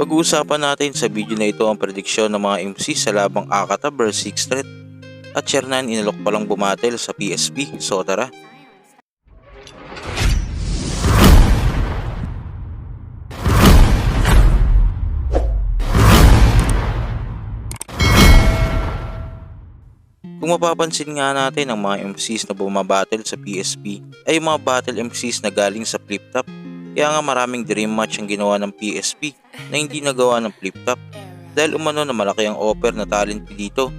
Pag-uusapan natin sa video na ito ang prediksyon ng mga MC sa labang Akata vs 6 Threat at Shernan inalok palang bumatel sa PSP, so tara. Kung mapapansin nga natin ang mga MCs na bumabattle sa PSP ay mga battle MCs na galing sa flip top kaya nga maraming dream match ang ginawa ng PSP na hindi nagawa ng flip dahil umano na malaki ang offer na talent dito.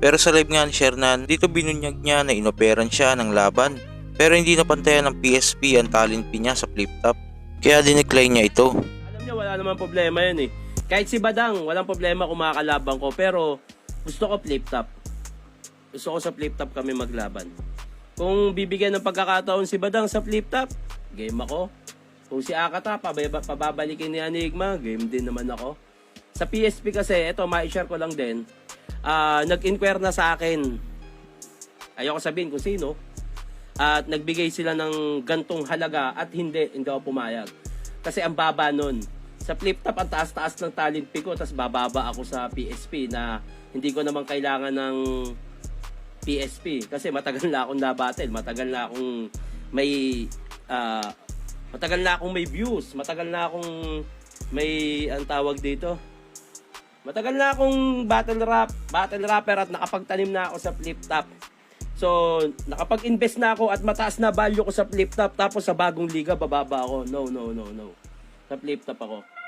Pero sa live nga ni Shernan, dito binunyag niya na inoperan siya ng laban pero hindi napantayan ng PSP ang talent niya sa flip kaya dinecline niya ito. Alam niyo, wala naman problema yun eh. Kahit si Badang, walang problema kung makakalaban ko. Pero, gusto ko flip top. Gusto ko sa flip kami maglaban. Kung bibigyan ng pagkakataon si Badang sa flip game ako. Kung si Akata, pababa, pababalikin ni Enigma, game din naman ako. Sa PSP kasi, ito, ma-share ko lang din. ah nag-inquire na sa akin. Ayoko sabihin kung sino. At nagbigay sila ng gantong halaga at hindi, hindi ako pumayag. Kasi ang baba nun. Sa flip top, ang taas-taas ng talent fee ko, tapos bababa ako sa PSP na hindi ko naman kailangan ng PSP. Kasi matagal na akong nabattle, matagal na akong may ah, matagal na akong may views, matagal na akong may ang tawag dito. Matagal na akong battle rap, battle rapper at nakapagtanim na ako sa flip top. So, nakapag-invest na ako at mataas na value ko sa flip top tapos sa bagong liga bababa ako. No, no, no, no. Sa flip top ako.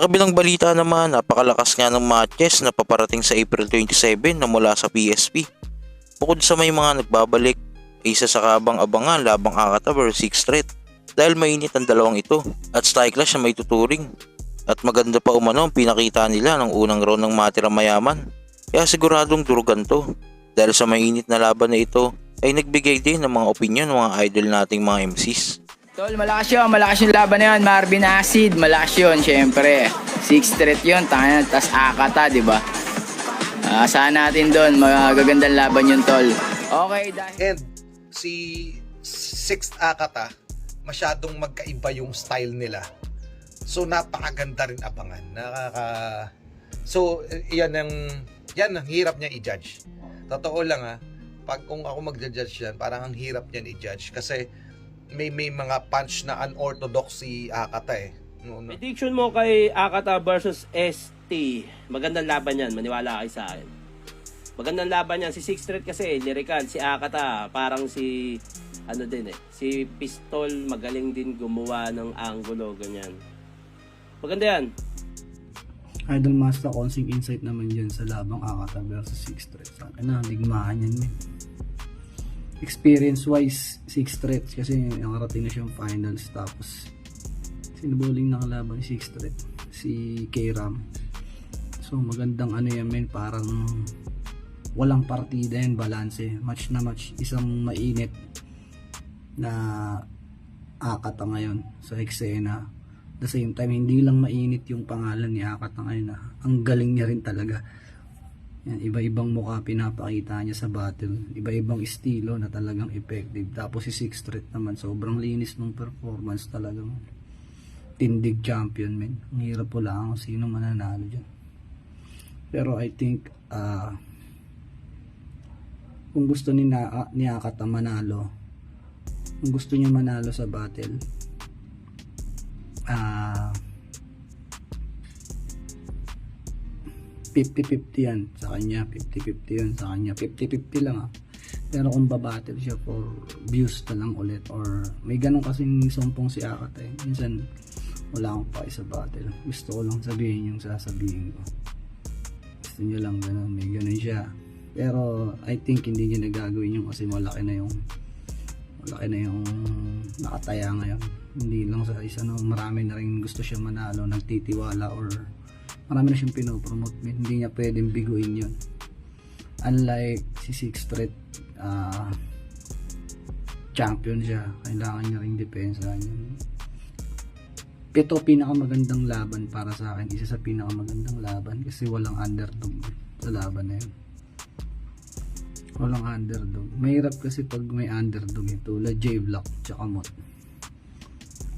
Kabilang balita naman, napakalakas nga ng matches na paparating sa April 27 na mula sa PSP. Bukod sa may mga nagbabalik, isa sa kabang-abangan labang Akata vs 6 Threat dahil mainit ang dalawang ito at Style Clash na may tuturing. At maganda pa umano ang pinakita nila ng unang round ng Matira Mayaman. Kaya siguradong durugan to. Dahil sa mainit na laban na ito, ay nagbigay din ng mga opinion ng mga idol nating mga MCs. Tol, malakas yun. Malakas yung laban na yun. Marvin Acid, malakas yun, syempre. Six threat yun, tanga tas akata, di ba? Ah, saan natin doon, magagandang laban yun, tol. Okay, dahil... And si Sixth Akata, masyadong magkaiba yung style nila. So napakaganda rin abangan. Nakaka So yan ang yan ang hirap niya i-judge. Totoo lang ha. Pag kung ako magja-judge yan, parang ang hirap niyan i-judge kasi may may mga punch na unorthodox si Akata eh. No, no. Prediction mo kay Akata versus ST. Magandang laban yan. Maniwala kayo sa akin. Magandang laban yan. Si Six Street kasi, lyrical. Si Akata, parang si, ano din eh, si Pistol, magaling din gumawa ng angulo, ganyan. Maganda yan. Idol Master Consing Insight naman yan sa labang Akata versus 6 Threats. Sana na, digmaan yan men. Experience wise, 6 Threats kasi nakarating na siyang finals tapos sinubuling nakalaban si 6 Threat si K-Ram. So magandang ano yan men, parang walang partida yan, balance. Match na match, isang mainit na Akata ngayon sa eksena the same time hindi lang mainit yung pangalan ni Akata ngayon na ang galing niya rin talaga yan, iba-ibang mukha pinapakita niya sa battle. Iba-ibang estilo na talagang effective. Tapos si Six Street naman sobrang linis ng performance talagang tindig champion men. Ang hirap po lang kung sino mananalo dyan. Pero I think ah kung gusto ni, na, ni Akata manalo kung gusto niya manalo sa battle ah 50-50 yan. Sa kanya 50-50 yan sa kanya 50-50 lang ah. Pero kung babattle siya for views na lang ulit or may ganun kasing sumpong si Akata eh. Minsan wala akong pake sa battle. Gusto ko lang sabihin yung sasabihin ko. Gusto niya lang ganun may ganun siya. Pero I think hindi niya nagagawin yun kasi malaki na yung malaki na yung nakataya ngayon. Hindi lang sa isa no? Marami na rin gusto siya manalo nagtitiwala or marami na siyang pinopromote hindi niya pwedeng biguin yun unlike si Six Threat ah champion siya kailangan niya ring depensa yun ito pinakamagandang laban para sa akin. Isa sa pinakamagandang laban kasi walang underdog sa laban na yun. Walang underdog. Mahirap kasi pag may underdog ito. La J-Block tsaka Mot.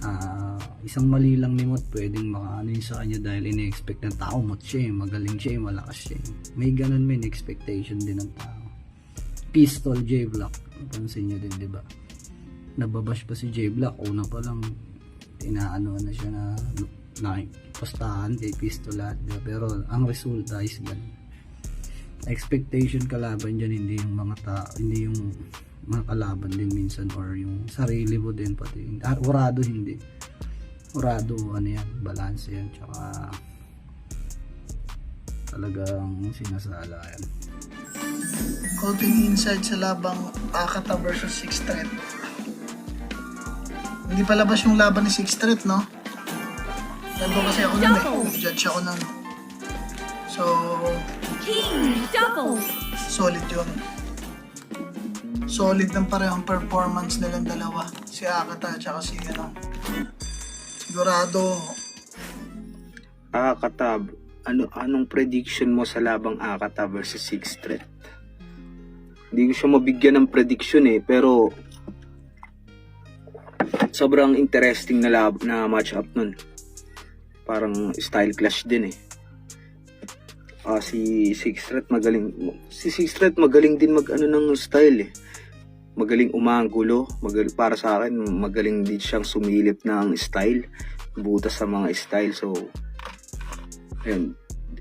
Ah, isang mali lang ni Mot pwedeng makaano sa kanya dahil ine-expect ng tao Mot siya eh, magaling siya eh, malakas siya eh. May ganun may expectation din ng tao. Pistol J-Block. Pansin nyo din, di ba? Nababash pa si J-Block. Una pa lang, inaano na siya na nakipastahan kay Pistol lahat. Pero ang resulta is ganun. Expectation kalaban dyan, hindi yung mga tao, hindi yung mga kalaban din minsan or yung sarili mo din pati. Ah, urado hindi. Urado, ano yan, balance yan. Tsaka talagang sinasala yan. Counting inside sa labang Akata versus 6 threat. Hindi pa labas yung laban ni 6 threat, no? Nandun kasi ako nun eh. Judge ako nun. So, King double. solid yun. Solid ng parehong performance nilang dalawa. Si Akata at si ano. Sigurado, Akatab, ano anong prediction mo sa labang Akata versus Six Threat? Hindi ko siya mabigyan ng prediction eh, pero sobrang interesting na lab na match-up nun. Parang style clash din eh. Ah, si Six Threat magaling si Six Threat magaling din mag ano ng style eh. Magaling umanggulo, magaling para sa akin magaling din siyang sumilip ng style, butas sa mga style so Ayun,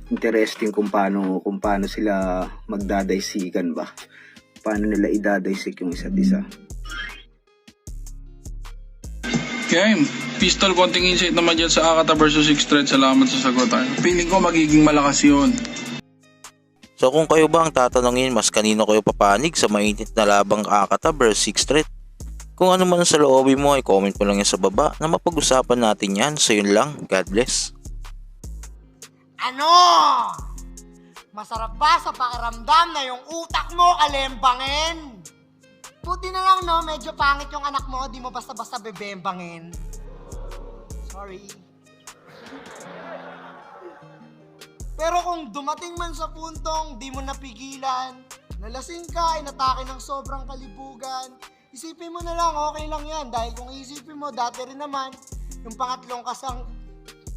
interesting kung paano kung paano sila magdadaysikan ba. Paano nila idadaysik yung isa't isa. Game. Pistol konting insight naman dyan sa Akata versus 6 threat. Salamat sa sagutan. Feeling ko magiging malakas yun. So kung kayo ba ang tatanungin mas kanino kayo papanig sa mainit na labang Akata versus 6 threat? Kung ano man sa loobin mo ay comment mo lang yan sa baba na mapag-usapan natin yan. So yun lang. God bless. Ano? Masarap ba sa pakiramdam na yung utak mo kalembangin? Buti na lang no, medyo pangit yung anak mo, di mo basta-basta bebembangin. Sorry. Pero kung dumating man sa puntong di mo napigilan, nalasing ka, inatake ng sobrang kalibugan, isipin mo na lang, okay lang yan. Dahil kung isipin mo, dati rin naman, yung pangatlong kasang,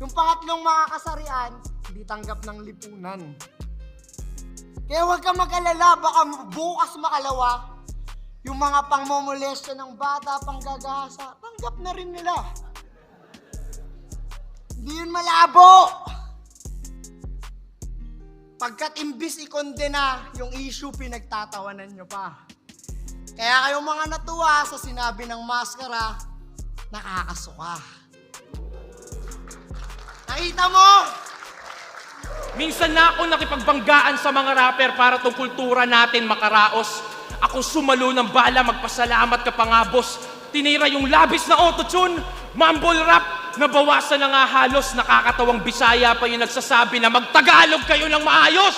yung pangatlong mga kasarian, hindi tanggap ng lipunan. Kaya huwag ka mag-alala, baka bukas makalawa, yung mga pangmomolestya ng bata, panggagahasa, tanggap na rin nila. Hindi yun malabo! Pagkat imbis ikondena yung issue, pinagtatawanan nyo pa. Kaya kayong mga natuwa sa sinabi ng maskara, nakakasuka. Nakita mo? Minsan na ako nakipagbanggaan sa mga rapper para tong kultura natin makaraos. Ako sumalo ng bala, magpasalamat ka pa nga, boss. Tinira yung labis na autotune, mumble rap, nabawasan na nga halos, nakakatawang bisaya pa yung nagsasabi na magtagalog kayo ng maayos.